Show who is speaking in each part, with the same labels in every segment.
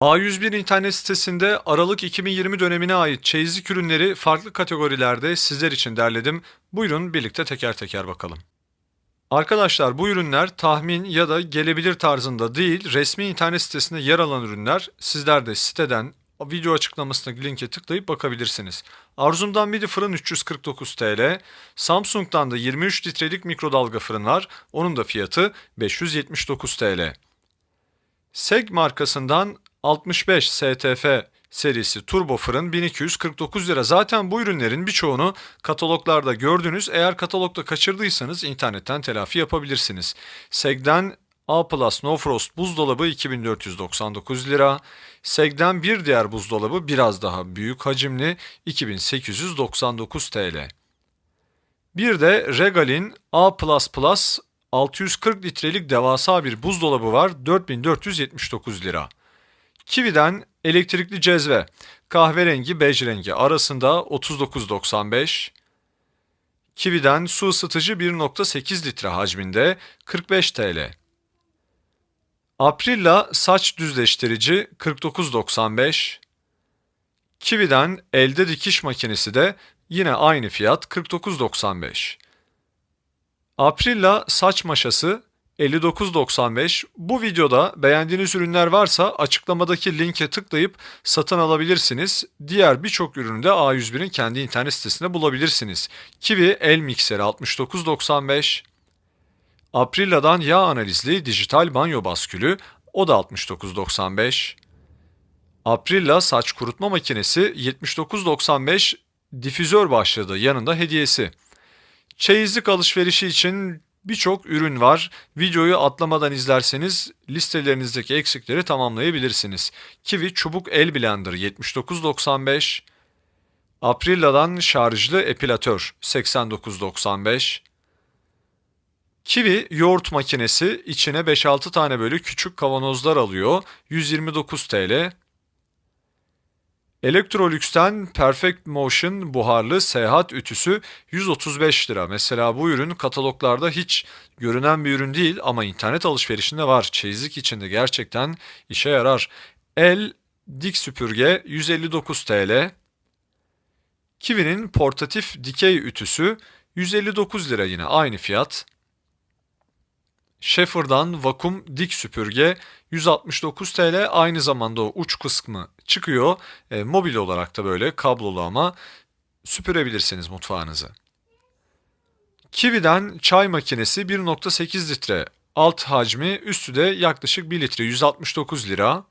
Speaker 1: A101 internet sitesinde Aralık 2020 dönemine ait çeyizlik ürünleri farklı kategorilerde sizler için derledim. Buyurun birlikte teker teker bakalım. Arkadaşlar bu ürünler tahmin ya da gelebilir tarzında değil, resmi internet sitesinde yer alan ürünler. Sizler de siteden video açıklamasındaki linke tıklayıp bakabilirsiniz. Arzum'dan Midi fırın 349 TL, Samsung'dan da 23 litrelik mikrodalga fırın var. Onun da fiyatı 579 TL. SEG markasından 65 STF serisi turbo fırın 1249 lira. Zaten bu ürünlerin birçoğunu kataloglarda gördünüz. Eğer katalogda kaçırdıysanız internetten telafi yapabilirsiniz. SEG'den A Plus No Frost buzdolabı 2499 lira. SEG'den bir diğer buzdolabı biraz daha büyük hacimli 2899 TL. Bir de Regal'in A++ 640 litrelik devasa bir buzdolabı var 4479 lira. Kiwi'den elektrikli cezve kahverengi bej rengi arasında 39.95. Kiwi'den su ısıtıcı 1.8 litre hacminde 45 TL. Aprilla saç düzleştirici 49.95. Kiwi'den elde dikiş makinesi de yine aynı fiyat 49.95. Aprilla saç maşası 59.95. Bu videoda beğendiğiniz ürünler varsa açıklamadaki linke tıklayıp satın alabilirsiniz. Diğer birçok ürünü de A101'in kendi internet sitesinde bulabilirsiniz. Kiwi el mikseri 69.95. Aprilla'dan yağ analizli dijital banyo baskülü o da 69.95. Aprilla saç kurutma makinesi 79.95 difüzör başladı yanında hediyesi. Çeyizlik alışverişi için birçok ürün var. Videoyu atlamadan izlerseniz listelerinizdeki eksikleri tamamlayabilirsiniz. Kiwi çubuk el blender 79.95, Aprilla'dan şarjlı epilatör 89.95, Kiwi yoğurt makinesi içine 5-6 tane böyle küçük kavanozlar alıyor 129 TL. Electrolux'ten Perfect Motion buharlı seyahat ütüsü 135 lira. Mesela bu ürün kataloglarda hiç görünen bir ürün değil ama internet alışverişinde var. Çeyizlik içinde gerçekten işe yarar. El dik süpürge 159 TL. Kiwi'nin portatif dikey ütüsü 159 lira yine aynı fiyat. Schaefer'dan vakum dik süpürge 169 TL aynı zamanda uç kısmı çıkıyor. E, mobil olarak da böyle kablolu ama süpürebilirsiniz mutfağınızı. Kiwi'den çay makinesi 1.8 litre alt hacmi üstü de yaklaşık 1 litre 169 lira.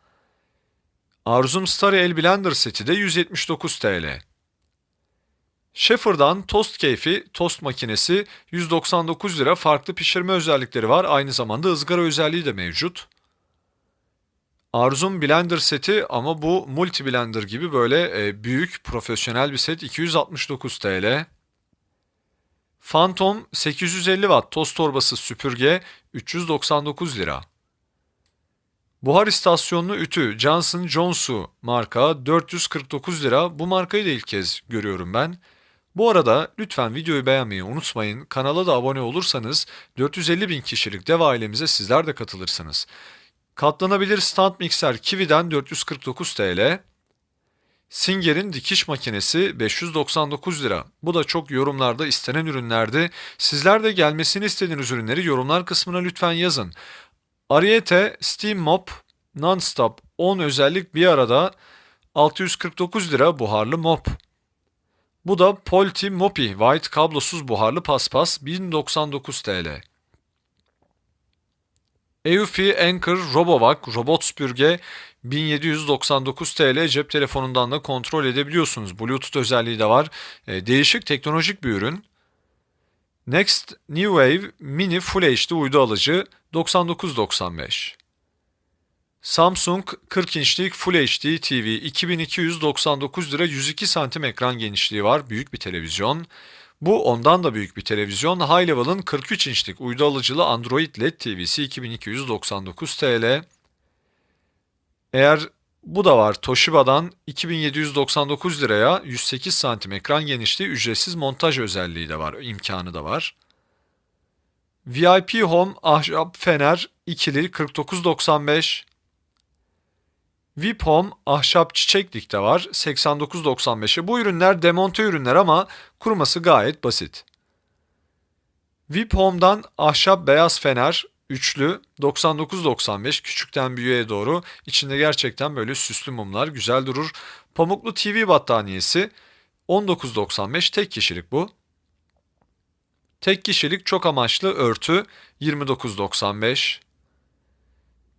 Speaker 1: Arzum Star El Blender seti de 179 TL. Schaefer'dan Toast Keyfi tost makinesi 199 lira farklı pişirme özellikleri var. Aynı zamanda ızgara özelliği de mevcut. Arzum Blender seti ama bu multi blender gibi böyle e, büyük profesyonel bir set 269 TL. Phantom 850 watt toz torbası süpürge 399 lira. Buhar istasyonlu ütü Johnson Johnson marka 449 lira. Bu markayı da ilk kez görüyorum ben. Bu arada lütfen videoyu beğenmeyi unutmayın. Kanala da abone olursanız 450 bin kişilik dev ailemize sizler de katılırsınız. Katlanabilir stand mikser Kiwi'den 449 TL. Singer'in dikiş makinesi 599 lira. Bu da çok yorumlarda istenen ürünlerdi. Sizler de gelmesini istediğiniz ürünleri yorumlar kısmına lütfen yazın. Ariete Steam Mop Non-Stop 10 özellik bir arada 649 lira buharlı mop. Bu da Polti Mopi White kablosuz buharlı paspas 1099 TL. Eufy Anchor Robovac robot süpürge 1799 TL cep telefonundan da kontrol edebiliyorsunuz. Bluetooth özelliği de var. E, değişik teknolojik bir ürün. Next New Wave Mini Full HD uydu alıcı 99.95. Samsung 40 inçlik Full HD TV 2299 lira 102 santim ekran genişliği var. Büyük bir televizyon. Bu ondan da büyük bir televizyon. High Level'ın 43 inçlik uydu alıcılı Android LED TV'si 2299 TL. Eğer bu da var Toshiba'dan 2799 liraya 108 santim ekran genişliği ücretsiz montaj özelliği de var, imkanı da var. VIP Home ahşap fener ikili 49.95 VIP Home ahşap çiçeklik de var 89.95'e. Bu ürünler demonte ürünler ama kurması gayet basit. VIP Home'dan ahşap beyaz fener üçlü 99.95 küçükten büyüğe doğru içinde gerçekten böyle süslü mumlar güzel durur. Pamuklu TV battaniyesi 19.95 tek kişilik bu. Tek kişilik çok amaçlı örtü 29.95.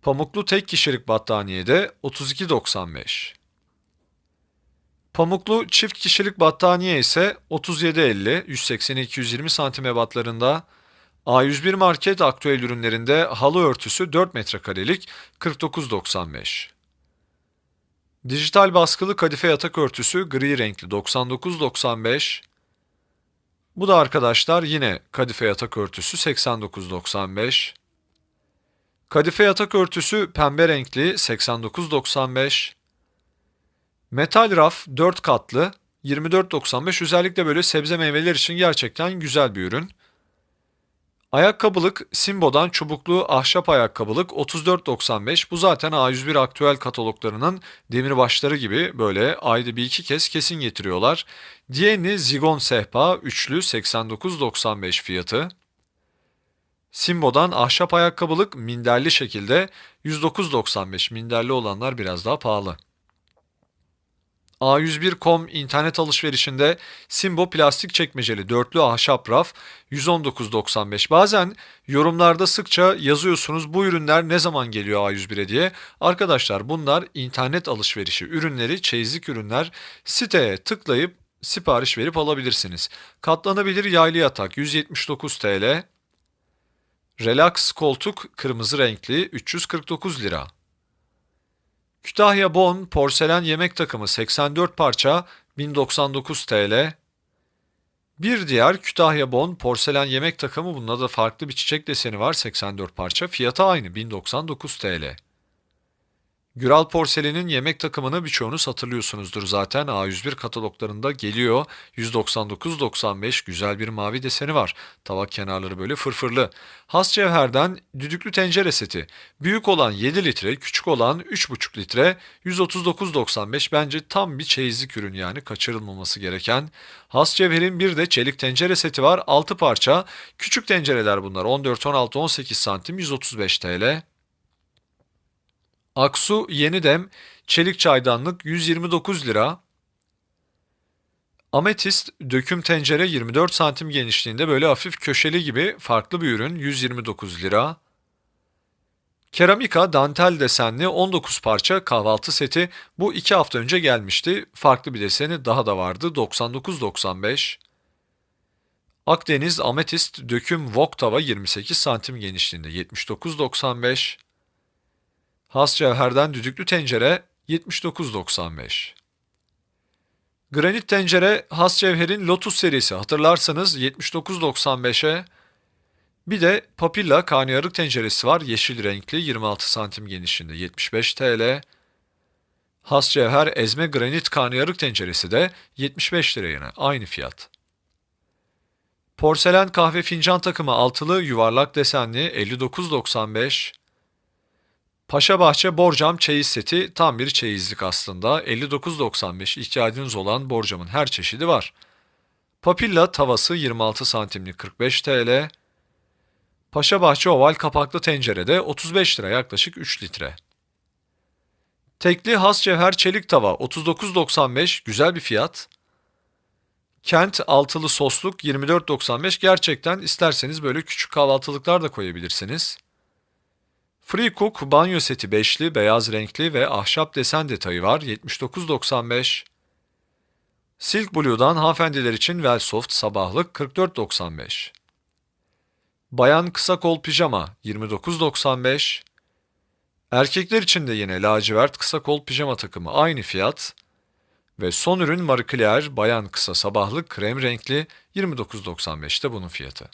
Speaker 1: Pamuklu tek kişilik battaniye de 32.95. Pamuklu çift kişilik battaniye ise 37.50 180-220 santim ebatlarında. A101 market aktüel ürünlerinde halı örtüsü 4 metrekarelik 49.95. Dijital baskılı kadife yatak örtüsü gri renkli 99.95. Bu da arkadaşlar yine kadife yatak örtüsü 89.95. Kadife yatak örtüsü pembe renkli 89.95. Metal raf 4 katlı 24.95 özellikle böyle sebze meyveler için gerçekten güzel bir ürün. Ayakkabılık Simbo'dan çubuklu ahşap ayakkabılık 34.95. Bu zaten A101 aktüel kataloglarının demirbaşları gibi böyle ayda bir iki kez kesin getiriyorlar. Diğerini Zigon sehpa üçlü 89.95 fiyatı. Simbo'dan ahşap ayakkabılık minderli şekilde 109.95 minderli olanlar biraz daha pahalı. A101.com internet alışverişinde Simbo plastik çekmeceli dörtlü ahşap raf 119.95. Bazen yorumlarda sıkça yazıyorsunuz bu ürünler ne zaman geliyor A101'e diye. Arkadaşlar bunlar internet alışverişi ürünleri, çeyizlik ürünler siteye tıklayıp sipariş verip alabilirsiniz. Katlanabilir yaylı yatak 179 TL. Relax koltuk kırmızı renkli 349 lira. Kütahya Bon porselen yemek takımı 84 parça 1099 TL. Bir diğer Kütahya Bon porselen yemek takımı bunda da farklı bir çiçek deseni var 84 parça fiyatı aynı 1099 TL. Güral Porselen'in yemek takımını birçoğunuz hatırlıyorsunuzdur zaten. A101 kataloglarında geliyor. 199.95 güzel bir mavi deseni var. Tabak kenarları böyle fırfırlı. Has cevherden düdüklü tencere seti. Büyük olan 7 litre, küçük olan 3,5 litre. 139.95 bence tam bir çeyizlik ürün yani kaçırılmaması gereken. Has cevherin bir de çelik tencere seti var. 6 parça. Küçük tencereler bunlar. 14, 16, 18 santim 135 TL. Aksu Yeni Dem Çelik Çaydanlık 129 lira. Ametist döküm tencere 24 santim genişliğinde böyle hafif köşeli gibi farklı bir ürün 129 lira. Keramika dantel desenli 19 parça kahvaltı seti bu 2 hafta önce gelmişti. Farklı bir deseni daha da vardı 99.95. Akdeniz ametist döküm wok tava 28 santim genişliğinde 79.95. Has cevherden düdüklü tencere 79.95. Granit tencere has cevherin Lotus serisi hatırlarsanız 79.95'e. Bir de Papilla karnıyarık tenceresi var yeşil renkli 26 santim genişliğinde 75 TL. Has cevher ezme granit karnıyarık tenceresi de 75 lira aynı fiyat. Porselen kahve fincan takımı altılı yuvarlak desenli 59.95. Paşa Bahçe Borcam çeyiz seti tam bir çeyizlik aslında. 59.95 ihtiyacınız olan borcamın her çeşidi var. Papilla tavası 26 santimlik 45 TL. Paşa Bahçe oval kapaklı tencerede 35 lira yaklaşık 3 litre. Tekli has cevher çelik tava 39.95 güzel bir fiyat. Kent altılı sosluk 24.95 gerçekten isterseniz böyle küçük kahvaltılıklar da koyabilirsiniz. Free banyo seti beşli, beyaz renkli ve ahşap desen detayı var 79.95. Silk Blue'dan hanımefendiler için Wellsoft sabahlık 44.95. Bayan kısa kol pijama 29.95. Erkekler için de yine lacivert kısa kol pijama takımı aynı fiyat. Ve son ürün Marie Claire bayan kısa sabahlık krem renkli 29.95'te bunun fiyatı.